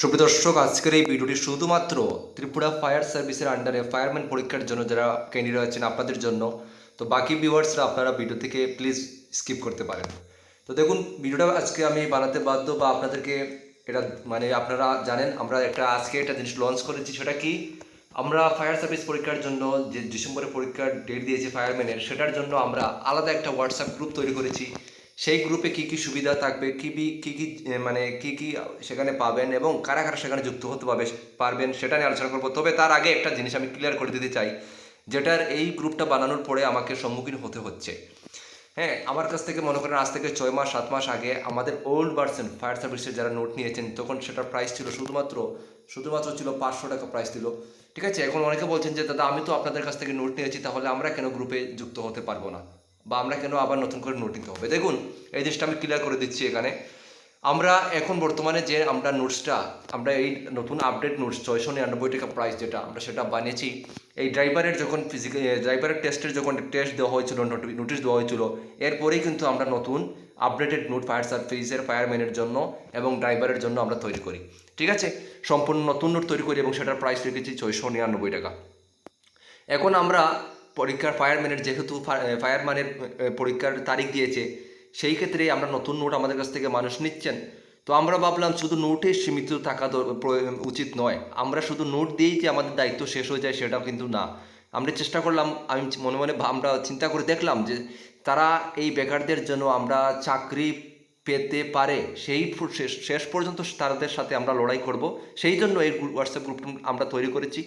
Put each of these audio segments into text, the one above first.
সুপ্রদর্শক আজকের এই ভিডিওটি শুধুমাত্র ত্রিপুরা ফায়ার সার্ভিসের আন্ডারে ফায়ারম্যান পরীক্ষার জন্য যারা ক্যান্ডিডেট আছেন আপনাদের জন্য। তো বাকি ভিউয়ার্সরা আপনারা ভিডিও থেকে প্লিজ স্কিপ করতে পারেন। তো দেখুন, ভিডিওটা আজকে আমি বানাতে বাধ্য বা আপনাদেরকে এটা মানে আপনারা জানেন, আমরা একটা আজকে একটা জিনিস লঞ্চ করেছি, সেটা কি? আমরা ফায়ার সার্ভিস পরীক্ষার জন্য যে ডিসেম্বরে পরীক্ষার ডেট দিয়েছি ফায়ারম্যানের সেটার জন্য আমরা আলাদা একটা হোয়াটসঅ্যাপ গ্রুপ তৈরি করেছি। সেই গ্রুপে কি কি সুবিধা থাকবে, কি কি কি মানে কি কি সেখানে পাবেন এবং কারা কারা সেখানে যুক্ত হতে পারবে পারবেন সেটা নিয়ে আলোচনা করব। তবে তার আগে একটা জিনিস আমি ক্লিয়ার করে দিতে চাই, যেটার এই গ্রুপটা বানানোর পরে আমাকে সম্মুখীন হতে হচ্ছে। হ্যাঁ আমার কাছ থেকে মনে করেন আজ থেকে ছয় মাস, সাত মাস আগে আমাদের ওল্ড ভার্সন ফায়ার সার্ভিসের যারা নোট নিয়েছেন, তখন সেটার প্রাইস ছিল শুধুমাত্র শুধুমাত্র ছিল পাঁচশো টাকা প্রাইস ছিল ঠিক আছে? এখন অনেকে বলছেন যে, দাদা, আমি তো আপনাদের কাছ থেকে নোট নিয়েছি, তাহলে আমরা কেন গ্রুপে যুক্ত হতে পারব না? বা আমরা কেন আবার নতুন করে নোট নিতে হবে? দেখুন, এই জিনিসটা আমি ক্লিয়ার করে দিচ্ছি এখানে। আমরা এখন বর্তমানে যে আমরা নোটসটা আমরা এই নতুন আপডেট নোটস ছয়শো নিরানব্বই টাকা প্রাইস যেটা আমরা সেটা বানিয়েছি, এই ড্রাইভারের যখন ফিজিক্যাল ড্রাইভারের টেস্টের যখন টেস্ট দেওয়া হয়েছিল নোটিশ দেওয়া হয়েছিল, এরপরেই কিন্তু আমরা নতুন আপডেটেড নোট ফায়ার সার্ভিসের ফায়ারম্যানের জন্য এবং ড্রাইভারের জন্য আমরা তৈরি করি। ঠিক আছে? সম্পূর্ণ নতুন নোট তৈরি করি এবং সেটার প্রাইস রেখেছি ছয়শো নিরানব্বই টাকা। এখন আমরা পরীক্ষার ফায়ারম্যানের যেহেতু ফায়ারম্যানের পরীক্ষার তারিখ দিয়েছে, সেই ক্ষেত্রে আমরা নতুন নোট আমাদের কাছ থেকে মানুষ নিচ্ছেন। তো আমরা ভাবলাম শুধু নোটে সীমিত থাকা উচিত নয়। আমরা শুধু নোট দিয়েই যে আমাদের দায়িত্ব শেষ হয়ে যায় সেটাও কিন্তু না। আমরা চেষ্টা করলাম, আমি মনে মনে আমরা চিন্তা করে দেখলাম যে তারা এই বেকারদের জন্য আমরা চাকরি পেতে পারে, সেই শেষ পর্যন্ত তাদের সাথে আমরা লড়াই করব। সেই জন্য এই হোয়াটসঅ্যাপ গ্রুপটা আমরা তৈরি করেছি।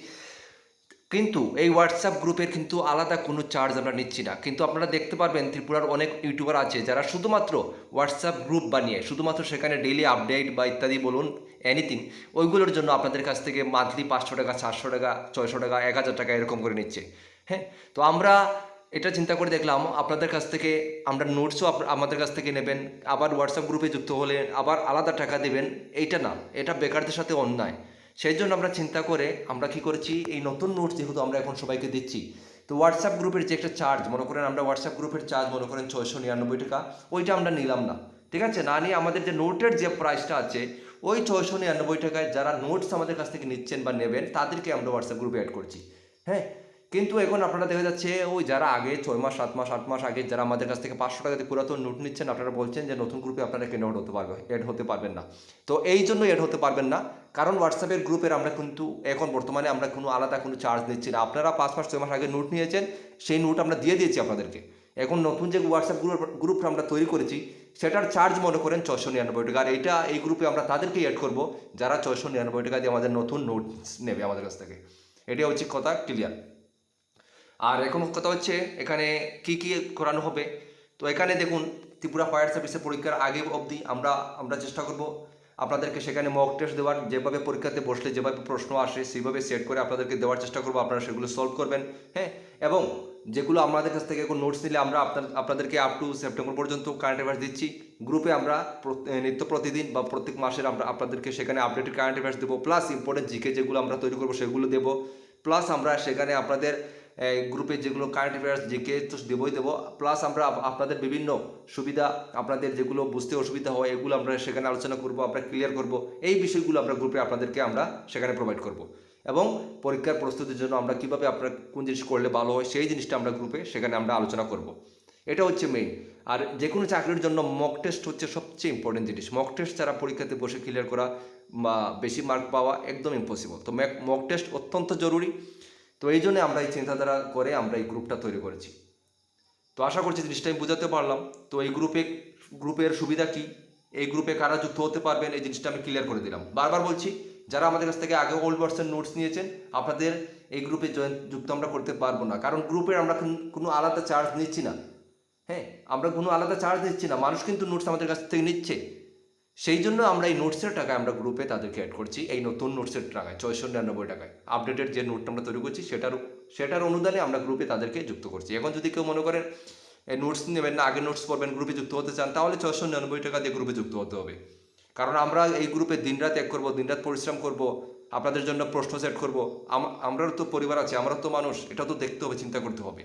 কিন্তু এই হোয়াটসঅ্যাপ গ্রুপের কিন্তু আলাদা কোনো চার্জ আমরা নিচ্ছি না। কিন্তু আপনারা দেখতে পারবেন ত্রিপুরার অনেক ইউটিউবার আছে যারা শুধুমাত্র হোয়াটসঅ্যাপ গ্রুপ বানিয়ে, শুধুমাত্র সেখানে ডেইলি আপডেট বা ইত্যাদি বলুন এনিথিং ওইগুলোর জন্য আপনাদের কাছ থেকে মান্থলি পাঁচশো টাকা চারশো টাকা, ছয়শো টাকা, এক হাজার টাকা এরকম করে নিচ্ছে। হ্যাঁ? তো আমরা এটা চিন্তা করে দেখলাম, আপনাদের কাছ থেকে আমরা নোটসও আমাদের কাছ থেকে নেবেন, আবার হোয়াটসঅ্যাপ গ্রুপে যুক্ত হলে আবার আলাদা টাকা দেবেন, এইটা না, এটা বেকারদের সাথে অন্যায়। সেই জন্য আমরা চিন্তা করে আমরা কি করেছি, এই নতুন নোটস যেহেতু আমরা এখন সবাইকে দিচ্ছি, তো হোয়াটসঅ্যাপ গ্রুপের যে একটা চার্জ মনে করেন আমরা হোয়াটসঅ্যাপ গ্রুপের চার্জ মনে করেন ছয়শো নিরানব্বই টাকা, ওইটা আমরা নিলাম না, ঠিক আছে? না নিয়ে আমাদের যে নোটের যে প্রাইসটা আছে, ওই ছয়শো নিরানব্বই টাকায় যারা নোটস আমাদের কাছ থেকে নিচ্ছেন বা নেবেন, তাদেরকে আমরা হোয়াটসঅ্যাপ গ্রুপে অ্যাড করছি হ্যাঁ? কিন্তু এখন আপনারা দেখা যাচ্ছে, ওই যারা আগে ছয় মাস, সাত মাস, আট মাস আগে যারা আমাদের কাছ থেকে পাঁচশো টাকাতে পুরাতন নোট নিচ্ছেন, আপনারা বলছেন যে নতুন গ্রুপে আপনারা কেন হতে পারবে অ্যাড হতে পারবেন না। তো এই জন্য অ্যাড হতে পারবেন না, কারণ হোয়াটসঅ্যাপের গ্রুপের আমরা কিন্তু এখন বর্তমানে আমরা কোনো আলাদা কোনো চার্জ নিচ্ছি না। আপনারা পাঁচ মাস, ছয় মাস আগে নোট নিয়েছেন, সেই নোট আমরা দিয়ে দিয়েছি আপনাদেরকে। এখন নতুন যে হোয়াটসঅ্যাপ গ্রুপ গ্রুপটা আমরা তৈরি করেছি, সেটার চার্জ মনে করেন ছশো নিরানব্বই টাকা। আর এইটা এই গ্রুপে আমরা তাদেরকে অ্যাড করব, যারা ছশো নিরানব্বই টাকা দিয়ে আমাদের নতুন নোটস নেবে আমাদের কাছ থেকে। এটা হচ্ছে কথা ক্লিয়ার আর এখন কথা হচ্ছে এখানে কি কি করানো হবে। তো এখানে দেখুন, ত্রিপুরা ফায়ার সার্ভিসের পরীক্ষার আগে অবধি আমরা আমরা চেষ্টা করব আপনাদেরকে সেখানে মক টেস্ট দেওয়ার। যেভাবে পরীক্ষাতে বসলে, যেভাবে প্রশ্ন আসে, সেইভাবে সেট করে আপনাদেরকে দেওয়ার চেষ্টা করব। আপনারা সেগুলো সলভ করবেন হ্যাঁ? এবং যেগুলো আমাদের কাছ থেকে কোনো নোটস নিলে আমরা আপনার, আপনাদেরকে আপ টু সেপ্টেম্বর পর্যন্ত কারেন্ট অ্যাফেয়ার্স দিচ্ছি। গ্রুপে আমরা নিত্য প্রতিদিন বা প্রত্যেক মাসের আমরা আপনাদেরকে সেখানে আপডেটেড কারেন্ট অ্যাফেয়ার্স দেবো। প্লাস ইম্পর্টেন্ট জিকে যেগুলো আমরা তৈরি করব, সেগুলো দেবো। প্লাস আমরা সেখানে আপনাদের গ্রুপে যেগুলো কারেন্ট অ্যাফেয়ার্স জিকে তো দেবই দেবো। প্লাস আমরা আপনাদের বিভিন্ন সুবিধা, আপনাদের যেগুলো বুঝতে অসুবিধা হয়, এগুলো আমরা সেখানে আলোচনা করব, আমরা ক্লিয়ার করব। এই বিষয়গুলো আমরা গ্রুপে আপনাদেরকে আমরা সেখানে প্রোভাইড করব। এবং পরীক্ষার প্রস্তুতির জন্য আমরা কীভাবে আপনার কোন জিনিস করলে ভালো হয়, সেই জিনিসটা আমরা গ্রুপে সেখানে আমরা আলোচনা করব। এটা হচ্ছে মেইন আর যে কোনো চাকরির জন্য মক টেস্ট হচ্ছে সবচেয়ে ইম্পর্টেন্ট জিনিস। মক টেস্ট ছাড়া পরীক্ষাতে বসে ক্লিয়ার করা বা বেশি মার্ক পাওয়া একদম ইম্পসিবল তো মক টেস্ট অত্যন্ত জরুরি। তো এই জন্য আমরা এই চিন্তাধারা করে আমরা এই গ্রুপটা তৈরি করেছি। তো আশা করছি জিনিসটা আমি বোঝাতে পারলাম। তো এই গ্রুপে, গ্রুপের সুবিধা কি? এই গ্রুপে কারা যুক্ত হতে পারবেন? এই জিনিসটা আমি ক্লিয়ার করে দিলাম। বারবার বলছি, যারা আমাদের কাছ থেকে আগে ওল্ড ভার্সন নোটস নিয়েছেন, আপনাদের এই গ্রুপে জয়েন যুক্ত আমরা করতে পারব না। কারণ গ্রুপের আমরা কোনো আলাদা চার্জ নিচ্ছি না। হ্যাঁ আমরা কোনো আলাদা চার্জ নিচ্ছি না। মানুষ কিন্তু নোটস আমাদের কাছ থেকে নিচ্ছে। সেই জন্য আমরা এই নোটসের টাকায় আমরা গ্রুপে তাদেরকে অ্যাড করছি, এই নতুন নোটসের টাকায়, ছয়শো নিরানব্বই টাকায়। আপডেটেড যে নোটটা আমরা তৈরি করছি, সেটার সেটার অনুদানে আমরা গ্রুপে তাদেরকে যুক্ত করছি। এখন যদি কেউ মনে করেন, এই নোটস নেবেন না আগে নোটস পড়বেন গ্রুপে যুক্ত হতে চান, তাহলে ছয়শো নিরানব্বই টাকা দিয়ে গ্রুপে যুক্ত হতে হবে। কারণ আমরা এই গ্রুপে দিনরাত এক করব দিনরাত পরিশ্রম করব, আপনাদের জন্য প্রশ্ন সেট করব আমরাও তো পরিবার আছে, আমরাও তো মানুষ, এটা তো দেখতে হবে, চিন্তা করতে হবে।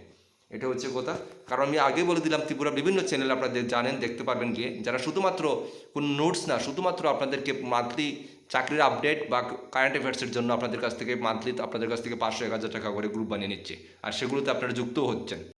এটা হচ্ছে কথা। কারণ আমি আগে বলে দিলাম, ত্রিপুরা বিভিন্ন চ্যানেল আপনাদের জানেন, দেখতে পারবেন গিয়ে। যারা শুধুমাত্র কোনো নোটস না, শুধুমাত্র আপনাদেরকে মান্থলি চাকরির আপডেট বা কারেন্ট অ্যাফেয়ার্সের জন্য আপনাদের কাছ থেকে মান্থলি আপনাদের কাছ থেকে পাঁচশো, এক হাজার টাকা করে গ্রুপ বানিয়ে নিচ্ছে। আর সেগুলোতে আপনারা যুক্তও হচ্ছেন।